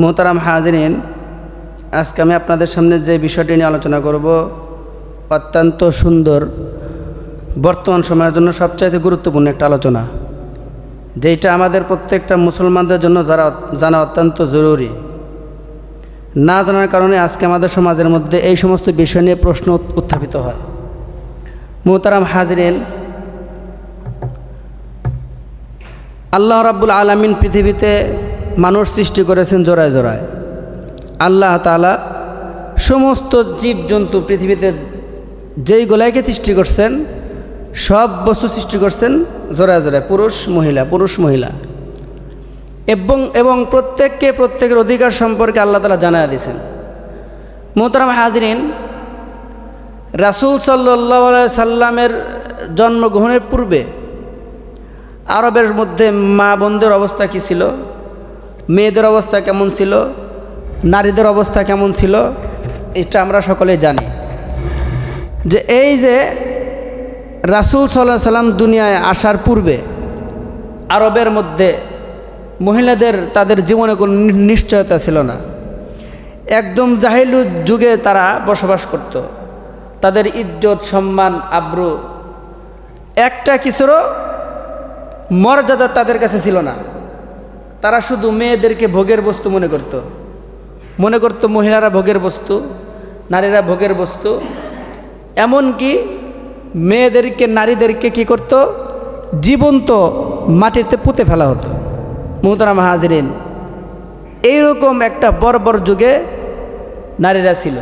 মোহতারাম হাজরিন, আজকে আমি আপনাদের সামনে যে বিষয়টি নিয়ে আলোচনা করব, অত্যন্ত সুন্দর, বর্তমান সময়ের জন্য সবচাইতে গুরুত্বপূর্ণ একটা আলোচনা যেটা আমাদের প্রত্যেকটা মুসলমানদের জন্য যারা জানা অত্যন্ত জরুরি। না জানার কারণে আজকে আমাদের সমাজের মধ্যে এই সমস্ত বিষয় নিয়ে প্রশ্ন উত্থাপিত হয়। মোহতারাম হাজরিন, আল্লাহ রাব্বুল আলামিন পৃথিবীতে মানুষ সৃষ্টি করেছেন জোড়ায় জোড়ায়। আল্লাহ তালা সমস্ত জীবজন্তু পৃথিবীতে যেই গোলাইকে সৃষ্টি করছেন, সব বস্তু সৃষ্টি করছেন জোড়ায় জোড়ায়, পুরুষ, মহিলা পুরুষ, মহিলা। এবং এবং প্রত্যেককে প্রত্যেকের অধিকার সম্পর্কে আল্লাহ তালা জানায় দিয়েছেন। মোহতারাম হাজরিন, রাসুল সাল্লাহ সাল্লামের জন্মগ্রহণের পূর্বে আরবের মধ্যে মা বোনদের অবস্থা কী ছিল? মেয়েদের অবস্থা কেমন ছিল? নারীদের অবস্থা কেমন ছিল? এটা আমরা সকলে জানি। যে এই যে রাসুল সাল্লাহ সাল্লাম দুনিয়ায় আসার পূর্বে আরবের মধ্যে মহিলাদের তাদের জীবনে কোনো নিশ্চয়তা ছিল না। একদম জাহিলু যুগে তারা বসবাস করত। তাদের ইজ্জত, সম্মান, আব্রু একটা কিছুরও মর্যাদা তাদের কাছে ছিল না। তারা শুধু মেয়েদেরকে ভোগের বস্তু মনে করত। মনে করত মহিলারা ভোগের বস্তু, নারীরা ভোগের বস্তু। এমনকি মেয়েদেরকে, নারীদেরকে কি করত? জীবন্ত মাটিতে পুঁতে ফেলা হতো। মুহতারাম হাজরিন, এইরকম একটা বর্বর যুগে নারীরা ছিল।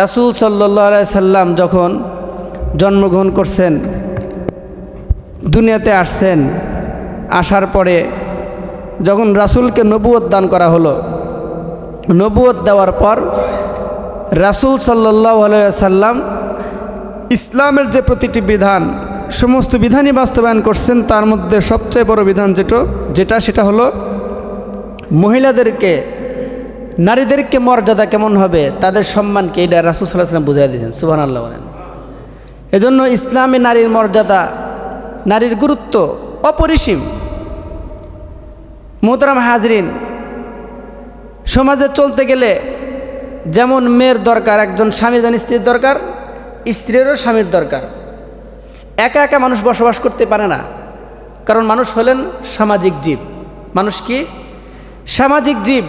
রাসুল সাল্লাহ সাল্লাম যখন জন্মগ্রহণ করছেন, দুনিয়াতে আসছেন, আসার পরে যখন রাসুলকে নবুয়ত দান করা হলো নবুয়ত দেওয়ার পর রাসুল সাল্লাহ সাল্লাম ইসলামের যে প্রতিটি বিধান, সমস্ত বিধানই বাস্তবায়ন করছেন, তার মধ্যে সবচেয়ে বড় বিধান যেটা যেটা সেটা হলো মহিলাদেরকে, নারীদেরকে মর্যাদা কেমন হবে, তাদের সম্মানকে এটা রাসুল সাল্লাহ সাল্লাম বুঝাই দিয়েছেন সুবাহ আল্লাহ বলেন। এজন্য ইসলামে নারীর মর্যাদা, নারীর গুরুত্ব অপরিসীম। মোহতারাম হাজরিন, সমাজে চলতে গেলে যেমন মেয়ের দরকার, একজন স্বামীর যেন স্ত্রীর দরকার, স্ত্রীরও স্বামীর দরকার। একা একা মানুষ বসবাস করতে পারে না, কারণ মানুষ হলেন সামাজিক জীব। মানুষ কি? সামাজিক জীব,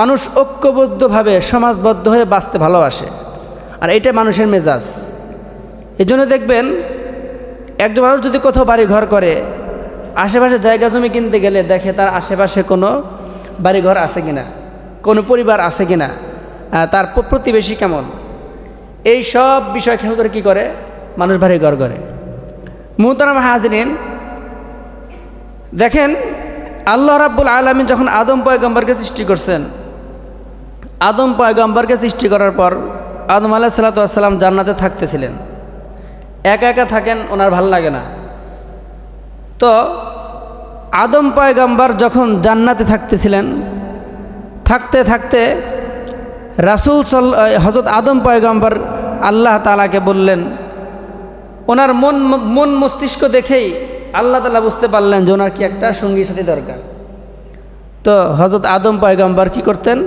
মানুষ ঐক্যবদ্ধভাবে সমাজবদ্ধ হয়ে বাঁচতে ভালোবাসে, আর এটা মানুষের মেজাজ। এই জন্য দেখবেন, একজন মানুষ যদি কোথাও বাড়ি ঘর করে আশেপাশে জায়গা জমি কিনতে গেলে দেখে তার আশেপাশে কোনো বাড়িঘর আছে কিনা? কোনো পরিবার আছে কিনা? তার প্রতিবেশী কেমন? এই সব বিষয় খেয়াল করে কী করে? মানুষ বাড়ি ঘর করে। মুহতারাম হাজরিন, দেখেন আল্লাহ রাব্বুল আলমী যখন আদম পয়গম্বরকে সৃষ্টি করছেন, আদম পয়গম্বরকে সৃষ্টি করার পর আদম আলাহ সাল্লাতাম জান্নাতে থাকতেছিলেন। একা একা থাকেন, ওনার ভালো লাগে না। তো আদম পয়গম্বর যখন জান্নাতে থাকতেছিলেন, থাকতে থাকতে রাসুল সাল হজরত আদম পয়গম্বর আল্লাহ তালাকে বললেন, ওনার মন মন মস্তিষ্ক দেখেই আল্লাহ তালা বুঝতে পারলেন যে ওনার কি একটা সঙ্গী সাথী দরকার। তো হজরত আদম পয়গম্বর কি করতেন?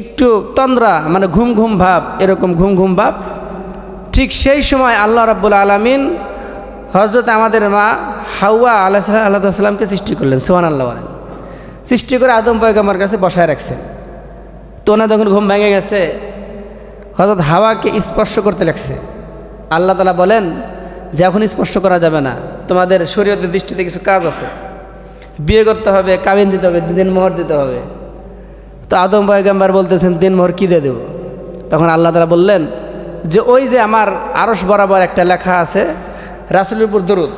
একটু তন্দ্রা মানে ঘুম ঘুম ভাব, এরকম ঘুম ঘুম ভাব। ঠিক সেই সময় আল্লাহ রাব্বুল আলমিন হজরত আমাদের মা হাওয়া আল্লাহ আল্লাহ সাল্লামকে সৃষ্টি করলেন সোহান আল্লাহ বলেন। সৃষ্টি করে আদম পয়গম্বর কাছে বসায় রাখছেন। তো ওনার যখন ঘুম ভেঙে গেছে হজরত হাওয়াকে স্পর্শ করতে লাগছে। আল্লাহ তালা বলেন, যে এখন স্পর্শ করা যাবে না। তোমাদের শরীয়তের দৃষ্টিতে কিছু কাজ আছে। বিয়ে করতে হবে, কাবিন দিতে হবে দিন মোহর দিতে হবে। তো আদম পয়গাম্বার বলতেছেন দিন মোহর কী দিয়ে দেবো? তখন আল্লাহ তালা বললেন, যে ওই যে আমার আরস বরাবর একটা লেখা আছে রাসুলের উপর দরুদ।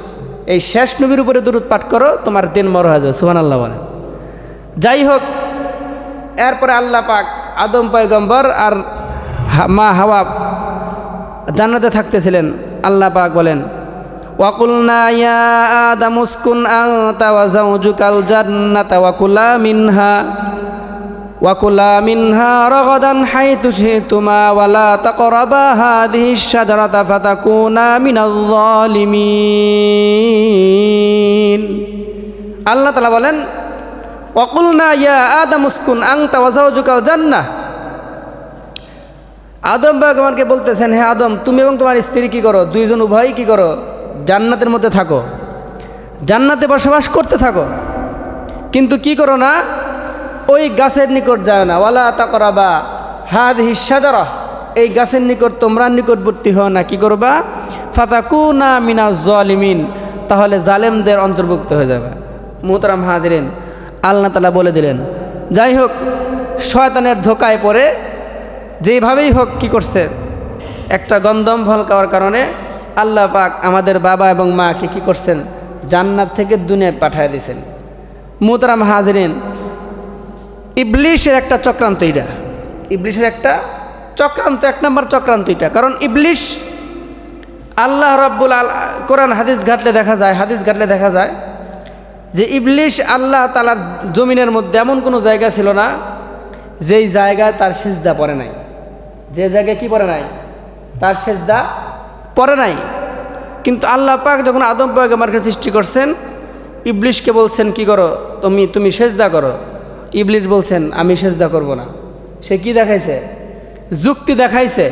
এই শেষ নবীর উপরে দরুদ পাঠ করো, তোমার দিন মর হয়ে যাবে সুহান আল্লাহ বলেন যাই হোক, এরপরে আল্লাহ পাক আদম পয়গম্বর আর মা হাওয়া জান্নাতে থাকতেছিলেন। আল্লাহ পাক বলেন, ওয়াকুলনা ইয়া আদাম উসকুন আনতা ওয়া যাওজুকাল জান্নাতা ওয়া কুলা মিনহা। মিনহা রাগাদান হাইতু শিতুমা ওয়া লা তাকরাবা হাদিহি শাজারাতা ফাতাকুনা মিনাল জালিমিন আল্লাহ তাআলা বলেন ইয়া আদম উস্কুন আং তাওয়াজাও জুকাল জান্না আদম ভগবানকে বলতেছেন হ্যাঁ আদম, তুমি এবং তোমার স্ত্রী কি করো? দুইজন উভয়ই কি করো? জান্নাতের মধ্যে থাকো। জান্নাতে বসবাস করতে থাকো। কিন্তু কি করো না? ওই গাছের নিকট যায় না। ওয়ালা তাকরাবা হাদ হিসাদারহ এই গাছের নিকট তোমরা নিকটবর্তী হও না। কি করবা? ফাতাকু না মিনা জলিমিন। তাহলে জালেমদের অন্তর্ভুক্ত হয়ে যাবে। মোহতারাম হাজরিন, আল্লাহ তালা বলে দিলেন, যাই হোক, শয়তানের ধোকায় পড়ে যেভাবেই হোক কি করছে? একটা গন্ধম ফল খাওয়ার কারণে আল্লাহ পাক আমাদের বাবা এবং মাকে কি করছেন? জান্নাত থেকে দুনিয়ায় পাঠিয়ে দিয়েছেন। মোহতারাম হাজরিন ইবলিশের একটা চক্রান্ত এটা। ইবলিশের একটা চক্রান্ত, এক নম্বর চক্রান্ত এটা। কারণ ইবলিশ আল্লাহ রব্বুল আল, কোরআন হাদিস ঘাটলে দেখা যায়, হাদিস ঘাটলে দেখা যায় যে ইবলিশ আল্লাহ তালার জমিনের মধ্যে এমন কোনো জায়গা ছিল না যেই জায়গায় তার সেজদা পড়ে নাই। যে জায়গায় কি পড়ে নাই? তার সেজদা পড়ে নাই। কিন্তু আল্লাহ পাক যখন আদম পয়গামারকে সৃষ্টি করছেন, ইবলিশকে বলছেন, কি করো? তুমি তুমি সেজদা করো। ইবলিশ বলছেন, আমি সেজদা করব না। সে কি দেখাইছে? যুক্তি দেখাইছে,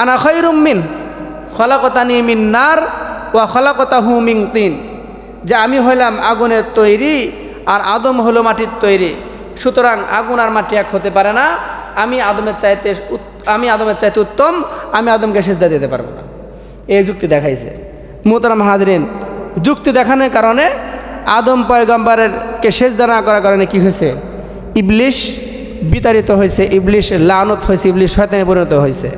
আনা খৈরুম্মিন খলাকতানি মিন নার ওয়া খলাকতা হুমিং তিন। যে আমি হইলাম আগুনের তৈরি আর আদম হলো মাটির তৈরি। সুতরাং আগুন আর মাটি এক হতে পারে না। আমি আদমের চাইতে আমি আদমের চাইতে উত্তম, আমি আদমকে সেজদা দিতে পারব না। এই যুক্তি দেখাইছে। মোহতারাম হাজরিন, যুক্তি দেখানোর কারণে আদম পয়গম্বরের কে সেজদা না করার কারণে কি হয়েছে? ইবলিশ বিতাড়িত হয়েছে, ইবলিশ লানত হয়েছে, ইবলিশ শয়তানে পরিণত হয়েছে।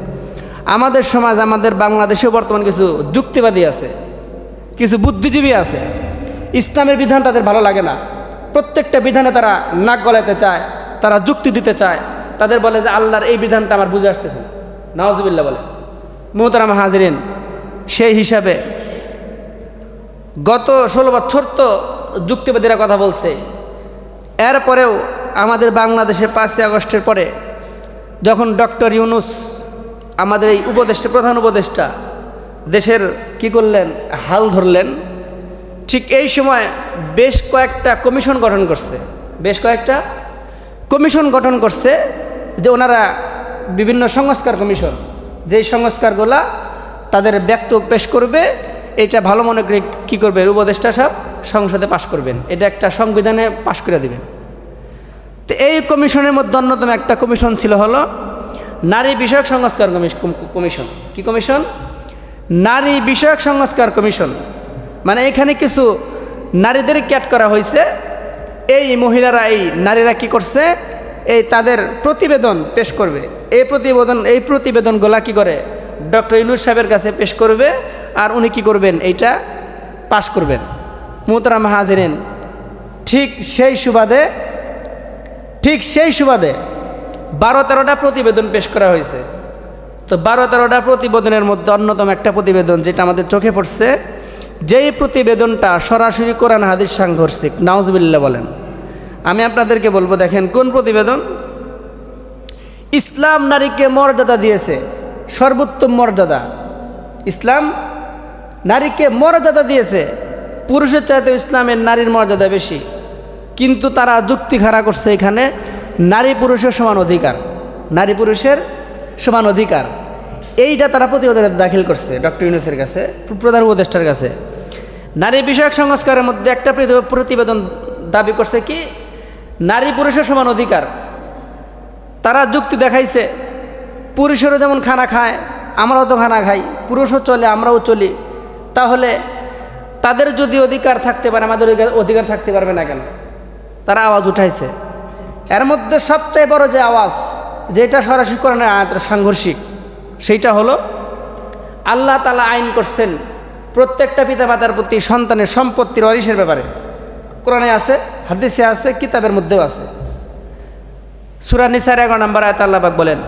আমাদের সমাজ, আমাদের বাংলাদেশেও বর্তমান কিছু যুক্তিবাদী আছে, কিছু বুদ্ধিজীবী আছে। ইসলামের বিধান তাদের ভালো লাগে না। প্রত্যেকটা বিধানে তারা নাক গলাইতে চায়, তারা যুক্তি দিতে চায়। তাদের বলে যে আল্লাহর এই বিধানটা আমার বুঝে আসতেছে নওয়াজবিল্লা বলে। মোহতারাম হাজরিন, সেই হিসাবে গত ষোলো বছর তো যুক্তিবাদীরা কথা বলছে। এরপরেও আমাদের বাংলাদেশে পাঁচই আগস্টের পরে যখন ডক্টর ইউনুস, আমাদের এই উপদেষ্টা, প্রধান উপদেষ্টা, দেশের কি করলেন, হাল ধরলেন, ঠিক এই সময় বেশ কয়েকটা কমিশন গঠন করছে। বেশ কয়েকটা কমিশন গঠন করছে যে ওনারা বিভিন্ন সংস্কার কমিশন, যেই সংস্কারগুলা তাদের ব্যক্ত পেশ করবে, এটা ভালো মনে করে কী করবে উপদেষ্টা সাহেব সংসদে পাশ করবেন। এটা একটা সংবিধানে পাশ করে দিবেন। তো এই কমিশনের মধ্যে অন্যতম একটা কমিশন ছিল হলো নারী বিষয়ক সংস্কার কমিশন। কি কমিশন? নারী বিষয়ক সংস্কার কমিশন। মানে এখানে কিছু নারীদের ক্যাট করা হয়েছে এই মহিলারা, এই নারীরা কি করছে? এই তাদের প্রতিবেদন পেশ করবে। এই প্রতিবেদন এই প্রতিবেদনগুলা কি করে? ডক্টর ইনুস সাহেবের কাছে পেশ করবে আর উনি কি করবেন? এইটা পাশ করবেন। মুহতারাম হাজিরেন, ঠিক সেই সুবাদে ঠিক সেই সুবাদে বারো তেরোটা প্রতিবেদন পেশ করা হয়েছে। তো বারো তেরোটা প্রতিবেদনের মধ্যে অন্যতম একটা প্রতিবেদন যেটা আমাদের চোখে পড়ছে, যেই প্রতিবেদনটা সরাসরি কোরআন হাদিস সাংঘর্ষিক নাউজবিল্লা বলেন। আমি আপনাদেরকে বলব, দেখেন কোন প্রতিবেদন? ইসলাম নারীকে মর্যাদা দিয়েছে, সর্বোত্তম মর্যাদা। ইসলাম নারীকে মর্যাদা দিয়েছে, পুরুষের চাইতে ইসলামের নারীর মর্যাদা বেশি। কিন্তু তারা যুক্তি খাড়া করছে এখানে, নারী পুরুষের সমান অধিকার। নারী পুরুষের সমান অধিকার। এইটা তারা প্রতিবেদনে দাখিল করছে, ডক্টর ইউনুসের কাছে, প্রধান উপদেষ্টার কাছে। নারী বিষয়ক সংস্কারের মধ্যে একটা প্রতিবেদন দাবি করছে কি, নারী পুরুষের সমান অধিকার। তারা যুক্তি দেখাইছে, পুরুষেরও যেমন খানা খায়, আমরাও তো খানা খাই, পুরুষও চলে, আমরাও চলি। তাহলে তাদের যদি অধিকার থাকতে পারে, আমাদের অধিকার- থাকতে পারবে না কেন? তারা আওয়াজ উঠাইছে। এর মধ্যে সবচেয়ে বড় যে আওয়াজ, যেটা সরাসরি কোরআনের আয়াতের সাংঘর্ষিক, সেইটা হলো, আল্লাহ তালা আইন করছেন প্রত্যেকটা পিতা পিতামাতার প্রতি সন্তানের সম্পত্তির অরিসের ব্যাপারে। কোরআনে আছে, হাদিসে আছে, কিতাবের মধ্যেও আছে। সুরা নিসার এগারো নম্বর আয়াত আল্লাহবাক বলেন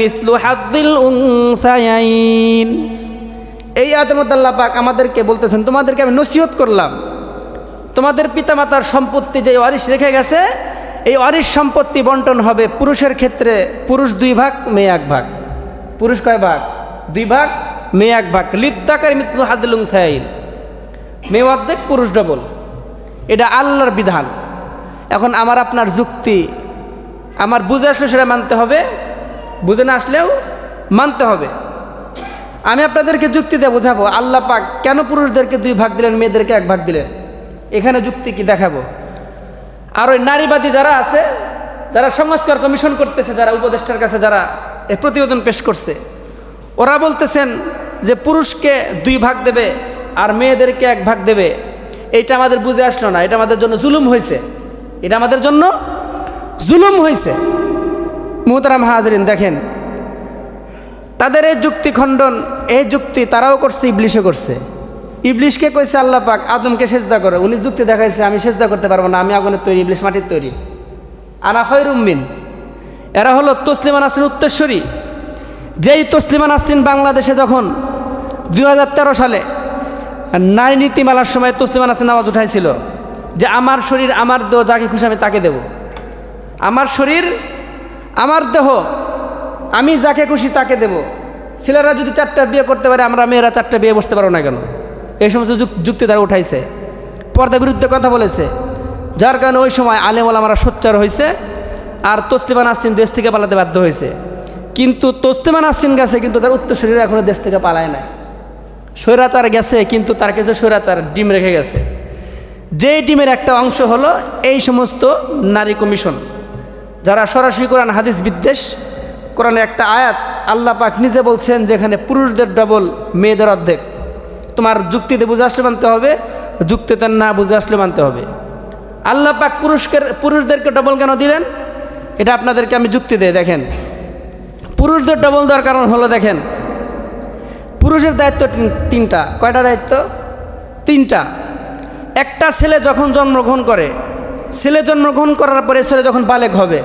মিথলু হাদ্দিল এই আল্লাহ পাক আমাদেরকে বলতেছেন, তোমাদেরকে আমি নসিহত করলাম। তোমাদের পিতামাতার সম্পত্তি যে ওয়ারিশ রেখে গেছে, এই ওয়ারিশ সম্পত্তি বন্টন হবে পুরুষের ক্ষেত্রে পুরুষ দুই ভাগ, মেয়ে এক ভাগ। পুরুষ কয় ভাগ? দুই ভাগ, মেয়ে এক ভাগ। লিদ্দাকারি মৃত্যু হাদ্দিল থাইল মেয়ে অর্ধেক, পুরুষ ডবল। এটা আল্লাহর বিধান। এখন আমার আপনার যুক্তি, আমার বুঝে আসলে সেটা মানতে হবে। বুঝে না আসলেও মানতে হবে। আমি আপনাদেরকে যুক্তি দিয়ে বোঝাবো, আল্লাহ পাক কেন পুরুষদেরকে দুই ভাগ দিলেন, মেয়েদেরকে এক ভাগ দিলেন? এখানে যুক্তি কি দেখাবো? আর ওই নারীবাদী যারা আছে, যারা সংস্কার কমিশন করতেছে, যারা উপদেষ্টার কাছে যারা এ প্রতিবেদন পেশ করছে, ওরা বলতেছেন যে পুরুষকে দুই ভাগ দেবে আর মেয়েদেরকে এক ভাগ দেবে। এটা আমাদের বুঝে আসলো না, এটা আমাদের জন্য জুলুম হয়েছে এটা আমাদের জন্য জুলুম হয়েছে মুহতারাম হাজরিন, দেখেন তাদের এই যুক্তি খণ্ডন, এই যুক্তি তারাও করছে, ইবলিশও করছে। ইবলিশকে কইছে আল্লাহ পাক, আদমকে সেজদা করো। উনি যুক্তি দেখাইছে, আমি সেজদা করতে পারব না, আমি আগুনের তৈরি, ইবলিশ মাটির তৈরি। আনা খৈরুম্মিন এরা হলো তসলিমা নাসরিন উত্তেশ্বরী যেই তসলিমা নাসরিন বাংলাদেশে যখন দু হাজার তেরো সালে নারী নীতিমালার সময় তসলিমা নাসরিন আওয়াজ উঠাইছিল, যে আমার শরীর, আমার দেহ, যাকে খুশি আমি তাকে দেব। আমার শরীর, আমার দেহ আমি যাকে খুশি তাকে দেব। ছেলেরা যদি চারটা বিয়ে করতে পারে, আমরা মেয়েরা চারটা বিয়ে বসতে পারব না কেন? এই সমস্ত যুক- যুক্তি তারা উঠাইছে। পর্দা বিরুদ্ধে কথা বলেছে। যার কারণে ওই সময় আলেম ওলামারা সোচ্চার হয়েছে আর তসলিমা নাসরিন দেশ থেকে পালাতে বাধ্য হয়েছে কিন্তু তসলিমা নাসরিন গেছে, কিন্তু তার উত্তরশরীরা এখনও দেশ থেকে পালায় নাই। স্বৈরাচার গেছে, কিন্তু তার কাছে স্বৈরাচার ডিম রেখে গেছে। যেই ডিমের একটা অংশ হলো এই সমস্ত নারী কমিশন, যারা সরাসরি কোরআন, হাদিস, বিদ্বেষ কোরআনে একটা আয়াত আল্লাহ পাক নিজে বলছেন যেখানে পুরুষদের ডবল, মেয়েদের অর্ধেক। তোমার যুক্তিতে বুঝে আসলে মানতে হবে, যুক্তিতে না বুঝে আসলে মানতে হবে। আল্লাহ পাক পুরুষকে পুরুষদেরকে ডবল কেন দিলেন? এটা আপনাদেরকে আমি যুক্তি দিয়ে দেখেন। পুরুষদের ডবল দেওয়ার কারণ হলো দেখেন, পুরুষের দায়িত্ব তিনটা। কয়টা দায়িত্ব? তিনটা। একটা ছেলে যখন জন্মগ্রহণ করে, ছেলে জন্মগ্রহণ করার পরে ছেলে যখন বালেক হবে,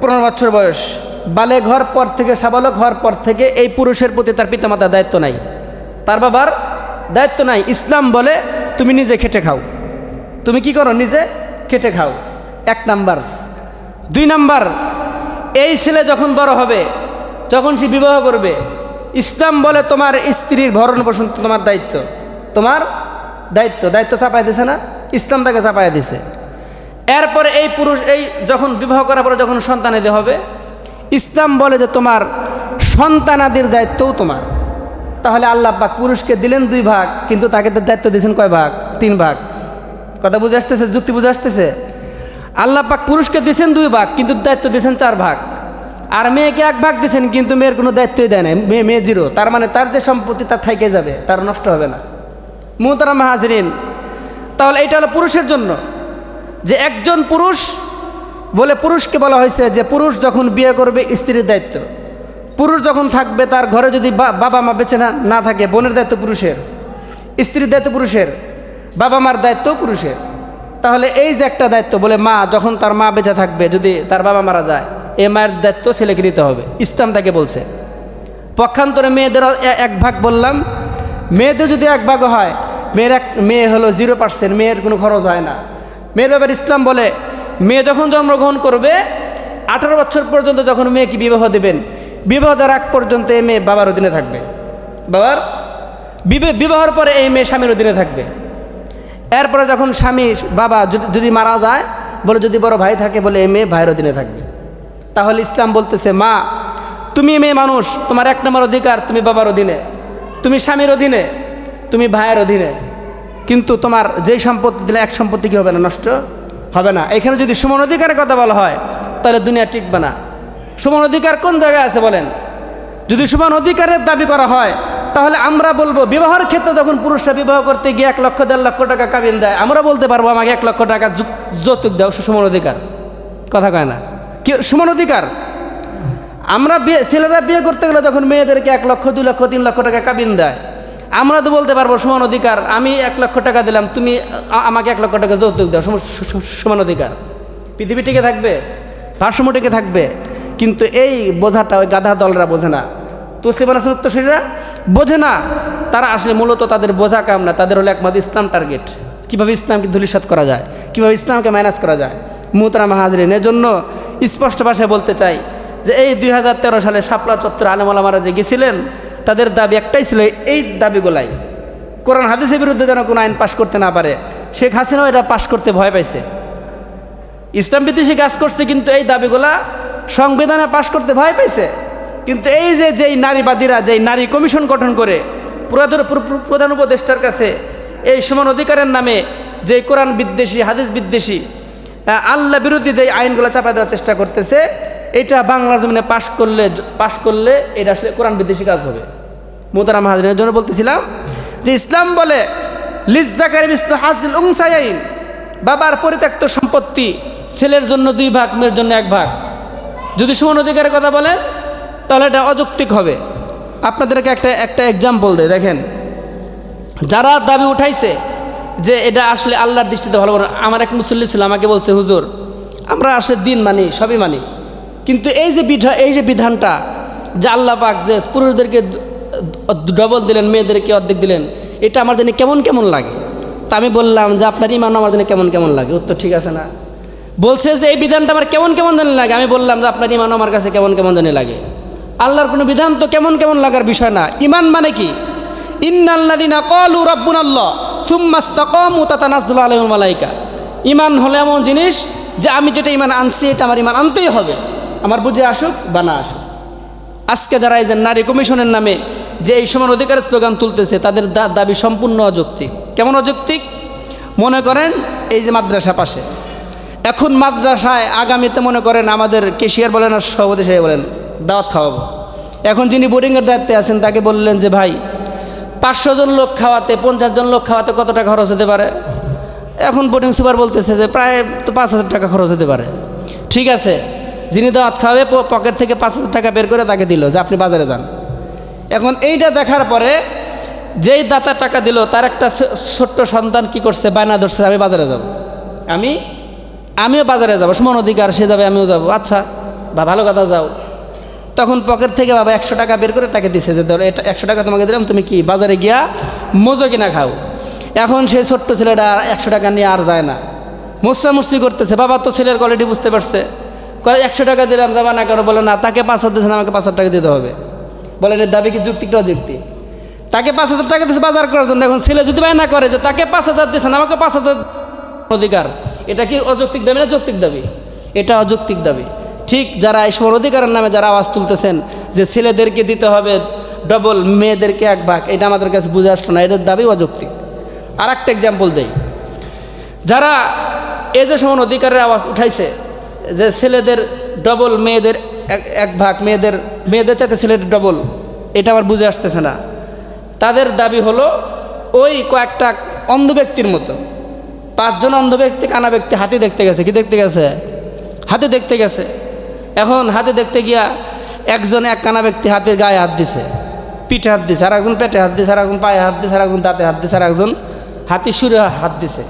পনেরো বছর বয়স। বালেক হওয়ার পর থেকে, সাবালক হওয়ার পর থেকে এই পুরুষের প্রতি তার পিতামাতার দায়িত্ব নাই। তার বাবার দায়িত্ব নাই। ইসলাম বলে, তুমি নিজে খেটে খাও। তুমি কি করো? নিজে খেটে খাও। এক নাম্বার। দুই নাম্বার, এই ছেলে যখন বড় হবে, যখন সে বিবাহ করবে, ইসলাম বলে, তোমার স্ত্রীর ভরণ পোষণ তোমার দায়িত্ব। তোমার দায়িত্ব। দায়িত্ব চাপাই দিছে না? ইসলাম তাকে চাপাই দিছে। এরপরে এই পুরুষ, এই যখন বিবাহ করার পরে যখন সন্তান এদের হবে ইসলাম বলে যে তোমার সন্তানাদির দায়িত্বও তোমার। তাহলে আল্লাহ পাক পুরুষকে দিলেন দুই ভাগ, কিন্তু তাকে তো দায়িত্ব দিয়েছেন কয় ভাগ? তিন ভাগ। কথা বুঝে আসতেছে? যুক্তি বুঝে আসতেছে? আল্লাহ পাক পুরুষকে দিয়েছেন দুই ভাগ, কিন্তু দায়িত্ব দিয়েছেন চার ভাগ। আর মেয়েকে এক ভাগ দিয়েছেন, কিন্তু মেয়ের কোনো দায়িত্বই দেয় না মেয়ে মেয়ে জিরো। তার মানে তার যে সম্পত্তি তার থাইকে যাবে, তার নষ্ট হবে না। মুহতারাম হাজরিন, তাহলে এটা হলো পুরুষের জন্য। যে একজন পুরুষ বলে পুরুষকে বলা হয়েছে যে পুরুষ যখন বিয়ে করবে স্ত্রীর দায়িত্ব। পুরুষ যখন থাকবে তার ঘরে যদি বাবা মা বেঁচে না না থাকে, বোনের দায়িত্ব পুরুষের। স্ত্রীর দায়িত্ব পুরুষের, বাবা মার দায়িত্ব পুরুষের। তাহলে এই যে একটা দায়িত্ব বলে মা যখন তার মা বেঁচে থাকবে, যদি তার বাবা মারা যায় এই মায়ের দায়িত্ব ছেলেকে নিতে হবে, ইসলাম তাকে বলছে। পক্ষান্তরে মেয়েদের এক ভাগ বললাম, মেয়েদের যদি এক ভাগ হয়, মেয়ের এক মেয়ে হলো জিরো পার্সেন্ট মেয়ের কোনো খরচ হয় না। মেয়ের ব্যাপারে ইসলাম বলে মেয়ে যখন জন্মগ্রহণ করবে, আঠারো বছর পর্যন্ত যখন মেয়েকে বিবাহ দেবেন? বিবাহ দেওয়ার আগ পর্যন্ত এই মেয়ে বাবার অধীনে থাকবে। বাবার? বিবে- বিবাহের পরে এই মেয়ে স্বামীর অধীনে থাকবে। এরপরে যখন স্বামী, বাবা যদি মারা যায়, বলে যদি বড় ভাই থাকে, বলে এই মেয়ে ভাইয়ের অধীনে থাকবে। তাহলে ইসলাম বলতেছে, মা, তুমি মেয়ে মানুষ, তোমার এক নম্বর অধিকার তুমি বাবার অধীনে, তুমি স্বামীর অধীনে, তুমি ভাইয়ের অধীনে। কিন্তু তোমার যেই সম্পত্তি দিলে, এক সম্পত্তি কি হবে না, নষ্ট? হবে না। এখানে যদি সমান অধিকারের কথা বলা হয়, তাহলে দুনিয়া টিকবে না। সমান অধিকার কোন জায়গায় আছে বলেন? যদি সমান অধিকারের দাবি করা হয়, তাহলে আমরা বলব, বিবাহের ক্ষেত্রে যখন পুরুষরা বিবাহ করতে গিয়ে এক লক্ষ, দেড় লক্ষ টাকা কাবিন দেয়, আমরা বলতে পারব, আমাকে এক লক্ষ টাকা যৌতুক দাও, সে সমান অধিকার। কথা কয় না। কি, সমান অধিকার? আমরা বিয়ে ছেলেরা বিয়ে করতে গেলে যখন মেয়েদেরকে এক লক্ষ, দুই লক্ষ, তিন লক্ষ টাকা কাবিন দেয় আমরা তো বলতে পারব সমান অধিকার। আমি এক লক্ষ টাকা দিলাম, তুমি আমাকে এক লক্ষ টাকা যৌতুক দাও সমান অধিকার। পৃথিবী টিকে থাকবে, ভারসাম্য টিকে থাকবে, কিন্তু এই বোঝাটা ওই গাধা দলরা বোঝে না। তুসলিমান উত্তরসূরীরা বোঝে না, তারা আসলে মূলত তাদের বোঝা কাম না, তাদের হলো একমাত্র ইসলাম টার্গেট। কীভাবে ইসলামকে ধুলিসাত করা যায়, কীভাবে ইসলামকে মাইনাস করা যায়। মুহতারাম হাজরিন, এজন্য স্পষ্ট ভাষায় বলতে চাই যে এই দুই হাজার তেরো সালে শাপলা চত্বর আলমালামারা যে গেছিলেন তাদের দাবি একটাই ছিল, এই দাবিগুলাই। কোরআন হাদিসের বিরুদ্ধে যেন কোনো আইন পাশ করতে না পারে। শেখ হাসিনাও এটা পাশ করতে ভয় পাইছে। ইসলাম বিদ্বেষী কাজ করছে, কিন্তু এই দাবিগুলা সংবিধানে পাশ করতে ভয় পাইছে। কিন্তু এই যে যেই নারীবাদীরা, যেই নারী কমিশন গঠন করে প্রধান উপদেষ্টার কাছে এই সমান অধিকারের নামে যে কোরআন বিদ্বেষী, হাদিস বিদ্বেষী আল্লাহ বিরোধী যে আইনগুলো চাপা দেওয়ার চেষ্টা করতেছে এটা বাংলার জমিনে পাশ করলে পাশ করলে এটা আসলে কোরআন বিদ্বেষী কাজ হবে। মোতারাম হাজরিনের জন্য বলতেছিলাম যে ইসলাম বলে লিজাকারি বিষ্ণু হাজিল উংসাইন বাবার পরিত্যক্ত সম্পত্তি ছেলের জন্য দুই ভাগ, মেয়ের জন্য এক ভাগ। যদি সমান অধিকারের কথা বলেন তাহলে এটা অযৌক্তিক হবে। আপনাদেরকে একটা একটা এক্সাম্পল দেয় দেখেন। যারা দাবি উঠাইছে যে এটা আসলে আল্লাহর দৃষ্টিতে ভালো, আমার এক মুসল্লি ছিল, আমাকে বলছে, হুজুর, আমরা আসলে দিন মানি, সবই মানি। কিন্তু এই যে বিধা, এই যে বিধানটা, যে আল্লাহ পাক যে পুরুষদেরকে ডবল দিলেন, মেয়েদেরকে অর্ধেক দিলেন, এটা আমার জন্য কেমন কেমন লাগে? তা আমি বললাম যে আপনার ইমান আমার জন্য কেমন কেমন লাগে, উত্তর ঠিক আছে না? বলছে যে এই বিধানটা আমার কেমন কেমন জানি লাগে, আমি বললাম যে আপনার ইমান আমার কাছে কেমন কেমন জানি লাগে। আল্লাহর কোনো বিধান তো কেমন কেমন লাগার বিষয় না। ইমান মানে কি? ইমান হলো এমন জিনিস যে আমি যেটা ইমান আনছি, এটা আমার ইমান আনতেই হবে। আমার বুঝে আসুক বা না আসুক। আজকে যারা এই যে নারী কমিশনের নামে যে এই সমান অধিকারের স্লোগান তুলতেছে, তাদের দাবি সম্পূর্ণ অযৌক্তিক। কেমন অযৌক্তিক? মনে করেন এই যে মাদ্রাসা পাশে। এখন মাদ্রাসায় আগামীতে মনে করেন আমাদের কেশিয়ার বলেন আর সভাপতি সাহেব বলেন, দাওয়াত খাওয়াবো। এখন যিনি বোর্ডিংয়ের দায়িত্বে আছেন, তাকে বললেন যে, ভাই, পাঁচশো জন লোক খাওয়াতে, পঞ্চাশ জন লোক খাওয়াতে কত টাকা খরচ হতে পারে? এখন বোর্ডিং সুপার বলতেছে যে, প্রায় তো পাঁচ হাজার টাকা খরচ হতে পারে। ঠিক আছে যিনি দাওয়াত খাওয়াবে পকেট থেকে পাঁচ হাজার টাকা বের করে তাকে দিল যে আপনি বাজারে যান। এখন এইটা দেখার পরে যেই দাতা টাকা দিল, তার একটা ছোট্ট সন্তান কি করছে, বায়না ধরছে, আমি বাজারে যাব। আমি, আমিও বাজারে যাব, সমান অধিকার, সে যাবে, আমিও যাব। আচ্ছা বা ভালো কথা, যাও। তখন পকেট থেকে বাবা একশো টাকা বের করে তাকে দিছে যে, ধরো, এটা একশো টাকা তোমাকে দিলাম, তুমি কি বাজারে গিয়া মোজো কিনা খাও? এখন সেই ছোট্ট ছেলেটা একশো টাকা নিয়ে আর যায় না। মুসরামুসি করতেছে। বাবা তো ছেলের কোয়ালিটি বুঝতে পারছে। একশো টাকা দিলাম যাবা না কেন বলে, না, তাকে পাঁচ হাজার দিয়েছেন, আমাকে পাঁচ হাজার টাকা দিতে হবে। বলেন এর দাবি কি যুক্তিটা অযুক্তি? তাকে পাঁচ হাজার টাকা দিয়েছে বাজার করার জন্য। এখন ছেলে যদি বায় না করে যে, তাকে পাঁচ হাজার দিয়েছেন, আমাকে পাঁচ হাজার অধিকার। এটা কি অযৌক্তিক দাবি না যৌক্তিক দাবি? এটা অযৌক্তিক দাবি। ঠিক যারা এই সমান অধিকারের নামে যারা আওয়াজ তুলতেছেন যে, ছেলেদেরকে দিতে হবে ডবল মেয়েদেরকে এক ভাগ, এটা আমাদের কাছে বুঝে আসলো না। এটার দাবি অযৌক্তিক। আর একটা এক্সাম্পল দেই। যারা এই যে সমান অধিকারের আওয়াজ উঠাইছে যে ছেলেদের ডবল মেয়েদের এক- ভাগ মেয়েদের মেয়েদের চাইতে ছেলেদের ডবল এটা আমার বুঝে আসতেছে না। তাদের দাবি হলো, ওই কয়েকটা অন্ধ ব্যক্তির মতো, পাঁচজন অন্ধ ব্যক্তি, কানা ব্যক্তি হাতি দেখতে গেছে, কি দেখতে গেছে? হাতি দেখতে গেছে। এখন হাতি দেখতে গিয়া একজন এক কানা ব্যক্তি হাতির গায়ে হাত দিছে, পিঠে হাত দিছে আর একজন পেটে হাত দিছে আর একজন পায়ে হাত দিছে আর একজন দাঁতে হাত দিছে আর একজন হাতি সুরে হাত দিছে।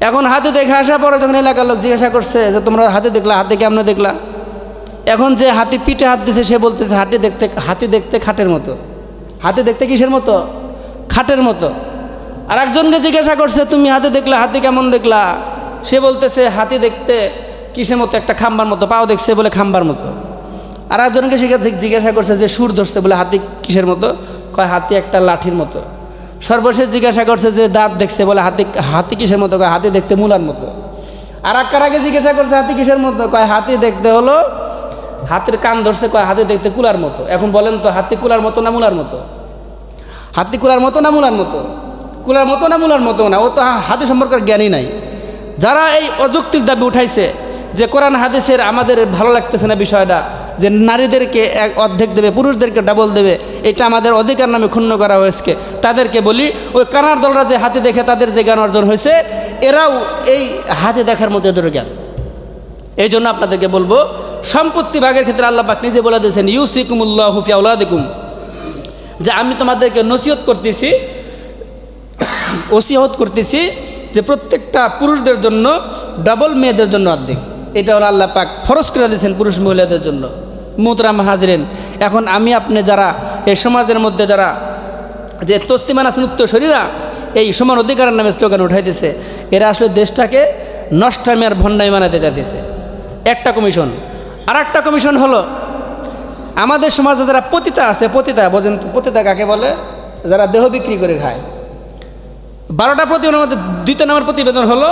এখন হাতে দেখে আসার পরে যখন এলাকার লোক জিজ্ঞাসা করছে যে, তোমরা হাতে দেখলা? হাতে কেমন দেখলা? এখন যে হাতি পিঠে হাত দিছে, সে বলতেছে, হাতি দেখতে হাতি দেখতে খাটের মতো। হাতি দেখতে কিসের মতো? খাটের মতো। আর একজনকে জিজ্ঞাসা করছে, তুমি হাতে দেখলা? হাতি কেমন দেখলা? সে বলতেছে, হাতি দেখতে কিসের মতো? একটা খাম্বার মতো। পাও দেখছে বলে খাম্বার মতো। আর একজনকে জিজ্ঞাসা- জিজ্ঞাসা করছে যে, সুর ধরছে বলে হাতি কিসের মতো? কয়, হাতি একটা লাঠির মতো। সর্বশেষ জিজ্ঞাসা করছে যে দাঁত দেখছে, বলে হাতি হাতি কিসের মতো? কয়, হাতি দেখতে মূলার মতো। আর এক আগে জিজ্ঞাসা করছে, হাতি কিসের মতো? কয়, হাতি দেখতে হলো, হাতির কান ধরছে, কয়, হাতি দেখতে কুলার মতো। এখন বলেন তো, হাতি কুলার মতো না মূলার মতো? হাতি কুলার মতো না মূলার মতো? কুলার মতো না মূলার মতো না? ও তো হাতি সম্পর্কের জ্ঞানই নাই। যারা এই অযৌক্তিক দাবি উঠাইছে যে কোরআন, হাদিসের আমাদের ভালো লাগতেছে না বিষয়টা যে নারীদেরকে এক অর্ধেক দেবে, পুরুষদেরকে ডাবল দেবে, এটা আমাদের অধিকার নামে ক্ষুণ্ণ করা হয়েছে। তাদেরকে বলি, ওই কানার দলরা যে হাতি দেখে তাদের যে জ্ঞান অর্জন হয়েছে, এরাও এই হাতি দেখার মধ্যে এদের জ্ঞান এই জন্য আপনাদেরকে বলব, সম্পত্তি ভাগের ক্ষেত্রে আল্লাহ পাক নিজে বলে দিয়েছেন, ইউসিকুমুল্লাহ হুফিয়া উলাদিকুম যে আমি তোমাদেরকে নসিহত করতেছি, ওসিহত করতেছি যে প্রত্যেকটা পুরুষদের জন্য ডাবল মেয়েদের জন্য অর্ধেক। এটা হলো আল্লাহ পাক ফরজ করে দিয়েছেন পুরুষ মহিলাদের জন্য। মুতরাম হাজরেন। এখন আমি আপনি যারা এই সমাজের মধ্যে যারা যে তস্তিমান আছেন উত্তরসরীরা এই সমান অধিকারের নামে স্লোগান উঠাইতেছে, এরা আসলে দেশটাকে নষ্টামি আর ভণ্ডামি বানাতে চাইতেছে। একটা কমিশন। আর একটা কমিশন হলো, আমাদের সমাজে যারা পতিতা আছে, পতিতা বোঝেন পতিতা কাকে বলে? যারা দেহ বিক্রি করে খায়। বারোটা প্রতিবেদনের মধ্যে দ্বিতীয় নম্বর প্রতিবেদন হলো,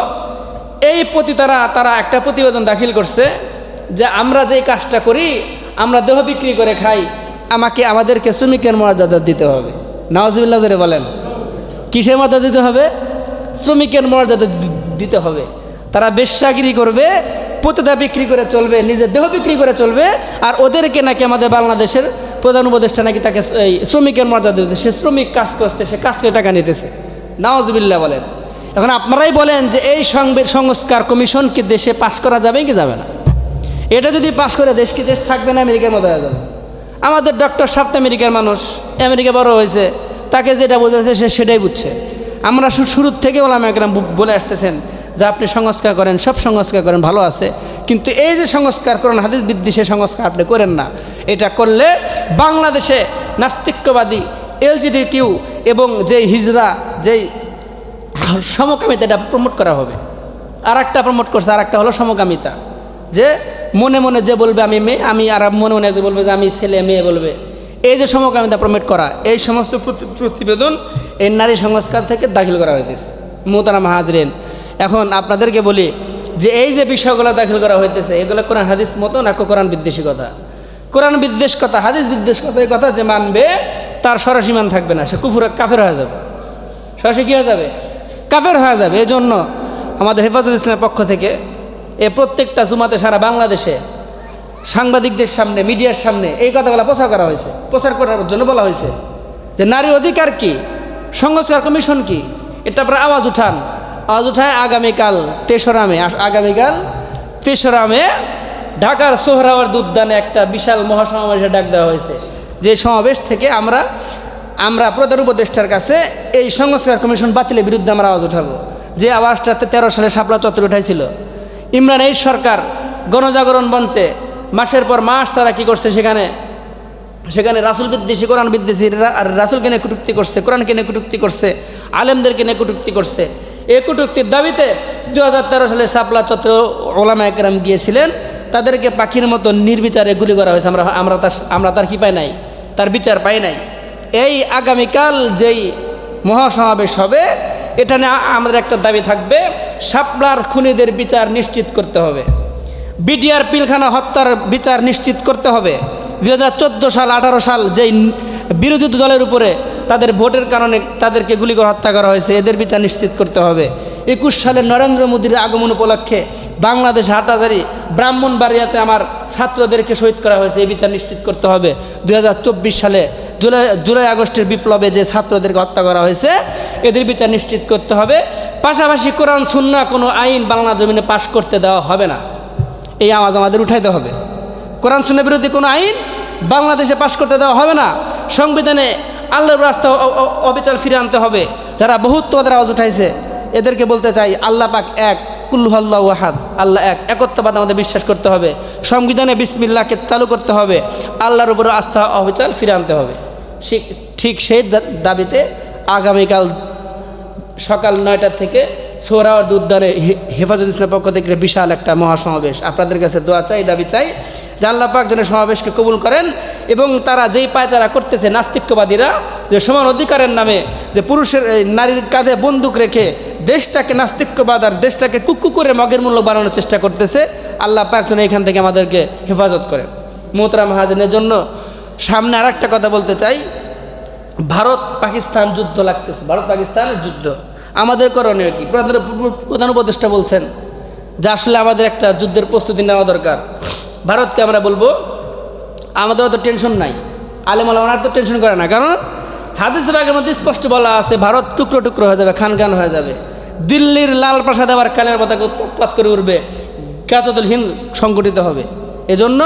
এই প্রতি তারা তারা একটা প্রতিবেদন দাখিল করছে যে আমরা যে কাজটা করি আমরা দেহ বিক্রি করে খাই, আমাকে আমাদেরকে শ্রমিকের মর্যাদা দিতে হবে। নওয়াজবিল্লাহ জোরে বলেন। কিসের মর্যাদা দিতে হবে? শ্রমিকের মর্যাদা দিতে হবে। তারা বেশ্যাগিরি করবে, প্রতিটা বিক্রি করে চলবে, নিজের দেহ বিক্রি করে চলবে, আর ওদেরকে নাকি আমাদের বাংলাদেশের প্রধান উপদেষ্টা নাকি তাকে এই শ্রমিকের মর্যাদা দিতে সে শ্রমিক কাজ করছে, সে কাজ করে টাকা নিতেছে। নওয়াজবিল্লাহ বলেন। এখন আপনারাই বলেন যে এই সংস্কার কমিশন কি দেশে পাশ করা যাবে কি যাবে না? এটা যদি পাশ করে দেশ কি দেশ থাকবে না, আমেরিকার মতো হয়ে যাবে। আমাদের ডক্টর সাপ্ত আমেরিকার মানুষ, আমেরিকা বড় হয়েছে, তাকে যেটা বোঝাচ্ছে সে সেটাই বুঝছে। আমরা শুরুর থেকে ওলামা একরাম বলে আসতেছেন যে আপনি সংস্কার করেন, সব সংস্কার করেন, ভালো আছে। কিন্তু এই যে সংস্কার করেন হাদিস বিদ্বেষে সংস্কার আপনি করেন না। এটা করলে বাংলাদেশে নাস্তিক্যবাদী এলজিডি কিউ এবং যে হিজরা, যেই সমকামিতা এটা প্রমোট করা হবে। আর একটা প্রমোট করছে আর একটা হলো সমকামিতা। যে মনে মনে যে বলবে আমি মেয়ে, আমি আর মনে মনে যে বলবে যে আমি ছেলে, মেয়ে বলবে। এই যে সমকামিতা প্রমেট করা, এই সমস্ত প্রতিবেদন এই নারী সংস্কার থেকে দাখিল করা হইতেছে। মোতারা মাহাজরেন এখন আপনাদেরকে বলি যে এই যে বিষয়গুলো দাখিল করা হইতেছে, এগুলো কোরআন হাদিস মতো না কোরআন বিদ্বেষী কথা? কোরআন বিদ্বেষ কথা, হাদিস বিদ্বেষ কথা, এই কথা যে মানবে, তার সরাসীমান থাকবে না। সে কুফুর, কাফের হয়ে যাবে। সরাসরি কী হয়ে যাবে? কাফের হয়ে যাবে। এই জন্য আমাদের হেফাজত ইসলামের পক্ষ থেকে এ প্রত্যেকটা জুমাতে সারা বাংলাদেশে, সাংবাদিকদের সামনে, মিডিয়ার সামনে এই কথাগুলো প্রচার করা হয়েছে। প্রচার করার জন্য বলা হয়েছে যে নারী অধিকার কি? সংস্কার কমিশন কি? এটা আপনারা আওয়াজ উঠান। আওয়াজ উঠায় আগামীকাল তেসরা মে আগামীকাল তেসরা মে ঢাকার সোহরাওয়ার্দ উদ্যানে একটা বিশাল মহাসমাবেশে ডাক দেওয়া হয়েছে। যে সমাবেশ থেকে আমরা আমরা প্রধান উপদেষ্টার কাছে এই সংস্কার কমিশন বাতিলের বিরুদ্ধে আমরা আওয়াজ উঠাবো। যে আওয়াজটাতে তেরো সালে শাপলা চত্বর উঠাইছিল। ইমরান, এই সরকার গণজাগরণ মঞ্চে মাসের পর মাস তারা কি করছে সেখানে? সেখানে রাসুল বিদ্বেষী, কোরআন বিদ্বেষী রাসুলকে নিয়ে কটুক্তি করছে, কোরআনকে নিয়ে কটুক্তি করছে, আলেমদেরকে নিয়ে কটুক্তি করছে। এই কটুক্তির দাবিতে দু হাজার তেরো সালে শাপলা চত্র ওলামা একরাম গিয়েছিলেন। তাদেরকে পাখির মতো নির্বিচারে গুলি করা হয়েছে। আমরা আমরা তার আমরা তার কী পাই নাই? তার বিচার পাই নাই। এই আগামীকাল যেই মহাসমাবেশ হবে, এটা নিয়ে আমাদের একটা দাবি থাকবে। শাপলার খুনিদের বিচার নিশ্চিত করতে হবে। বিডিআর পিলখানা হত্যার বিচার নিশ্চিত করতে হবে। দু হাজার সাল, আঠারো সাল যেই বিরোধী দলের উপরে তাদের ভোটের কারণে তাদেরকে গুলি করে হত্যা করা হয়েছে, এদের বিচার নিশ্চিত করতে হবে। একুশ সালে নরেন্দ্র মোদীর আগমন উপলক্ষে বাংলাদেশ হাটাজারি ব্রাহ্মণবাড়িয়াতে আমার ছাত্রদেরকে শহীদ করা হয়েছে, এই বিচার নিশ্চিত করতে হবে। দুই হাজার চব্বিশ সালে জুলাই জুলাই আগস্টের বিপ্লবে যে ছাত্রদেরকে হত্যা করা হয়েছে, এদের বিচার নিশ্চিত করতে হবে। পাশাপাশি কোরআন, সুন্না কোনো আইন বাংলা জমিনে পাশ করতে দেওয়া হবে না। এই আওয়াজ আমাদের উঠাইতে হবে। কোরআন, সুন্না বিরোধী কোনো আইন বাংলাদেশে পাশ করতে দেওয়া হবে না। সংবিধানে আল্লাহর রাস্তা অবিচার ফিরে আনতে হবে। যারা বহুত্ববাদের আওয়াজ উঠাইছে, এদেরকে বলতে চাই, আল্লাহ পাক এক কুল্লুহাল্লাহ ওয়াহাদ আল্লাহ এক। একত্ববাদ আমাদের বিশ্বাস করতে হবে। সংবিধানে বিসমিল্লাহকে চালু করতে হবে। আল্লাহর উপরে আস্থা অবিচার ফিরে আনতে হবে। ঠিক সেই দাবিতে আগামীকাল সকাল নয়টা থেকে সোহরাওয়ার্দ উদ্যানে হেফাজত ইসলামের পক্ষ থেকে বিশাল একটা মহাসমাবেশ। আপনাদের কাছে দোয়া চাই, দাবি চাই আল্লাহ পাক যেন সমাবেশকে কবুল করেন এবং তারা যেই পায়চারা করতেছে নাস্তিক্যবাদীরা যে সমান অধিকারের নামে যে পুরুষের নারীর কাঁধে বন্দুক রেখে দেশটাকে নাস্তিক্যবাদ আর দেশটাকে কুকু করে মগের মূল্য বানানোর চেষ্টা করতেছে, আল্লাহ পাক যেন এখান থেকে আমাদেরকে হেফাজত করেন। মোহতরা মহাজনের জন্য সামনে আর একটা কথা বলতে চাই ভারত পাকিস্তান যুদ্ধ লাগতেছে। ভারত পাকিস্তানের যুদ্ধ। আমাদের করণীয় কি? প্রধান উপদেষ্টা বলছেন যে আসলে আমাদের একটা যুদ্ধের প্রস্তুতি নেওয়া দরকার। ভারতকে আমরা বলব, আমাদের অত টেনশন নাই। আলেম আলমার তো টেনশন করে না। কারণ হাদিস বাগের মধ্যে স্পষ্ট বলা আছে, ভারত টুকরো টুকরো হয়ে যাবে, খান খান হয়ে যাবে। দিল্লির লাল প্রাসাদ আবার কালের পতাকা উৎপাত করে উঠবে গাছতুল হিন্দ সংগঠিত হবে। এজন্য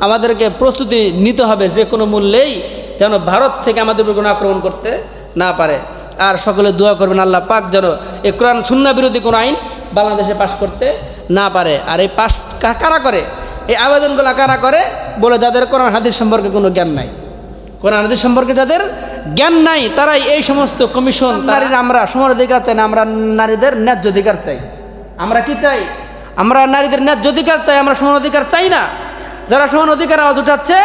আমাদেরকে প্রস্তুতি নিতে হবে যে কোনো মূল্যেই যেন ভারত থেকে আমাদের উপর কোনো আক্রমণ করতে না পারে। আর সকলে দোয়া করবেন আল্লাহ পাক যেন এই কোরআন সুন্না বিরোধী কোনো আইন বাংলাদেশে পাশ করতে না পারে। আর এই পাশ কারা করে? এই আবেদনগুলো কারা করে? বলে যাদের কোরআন হাদিস সম্পর্কে কোনো জ্ঞান নাই। কোরআন হাদিস সম্পর্কে যাদের জ্ঞান নাই তারাই এই সমস্ত কমিশন নারীরা আমরা সমান অধিকার চাই না আমরা নারীদের ন্যায্য অধিকার চাই। আমরা কি চাই? আমরা নারীদের ন্যায্য অধিকার চাই আমরা সমান অধিকার চাই না। যারা সমান অধিকার আওয়াজ উঠাচ্ছে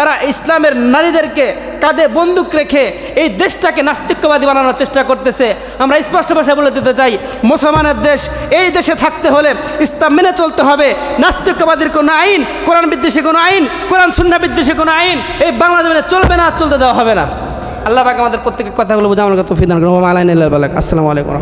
এরা ইসলামের নারীদেরকে কাঁধে বন্দুক রেখে এই দেশটাকে নাস্তিক্যবাদী বানানোর চেষ্টা করতেছে। আমরা স্পষ্ট ভাষায় বলে দিতে চাই, মুসলমানের দেশ, এই দেশে থাকতে হলে ইসলাম মেনে চলতে হবে। নাস্তিক্যবাদীর কোনো আইন, কোরআন বিদ্বেষী কোনো আইন, কোরআন সুন্না বিদ্বেষী কোনো আইন, এই বাংলাদেশ মেনে চলবে না, চলতে দেওয়া হবে না। আল্লাহ আমাদের প্রত্যেকের কথাগুলো বুঝে আমার তৌফিক দান করুন। ওয়া মা আলাইনা ইল্লাল বালাগ আসসালামু আলাইকুম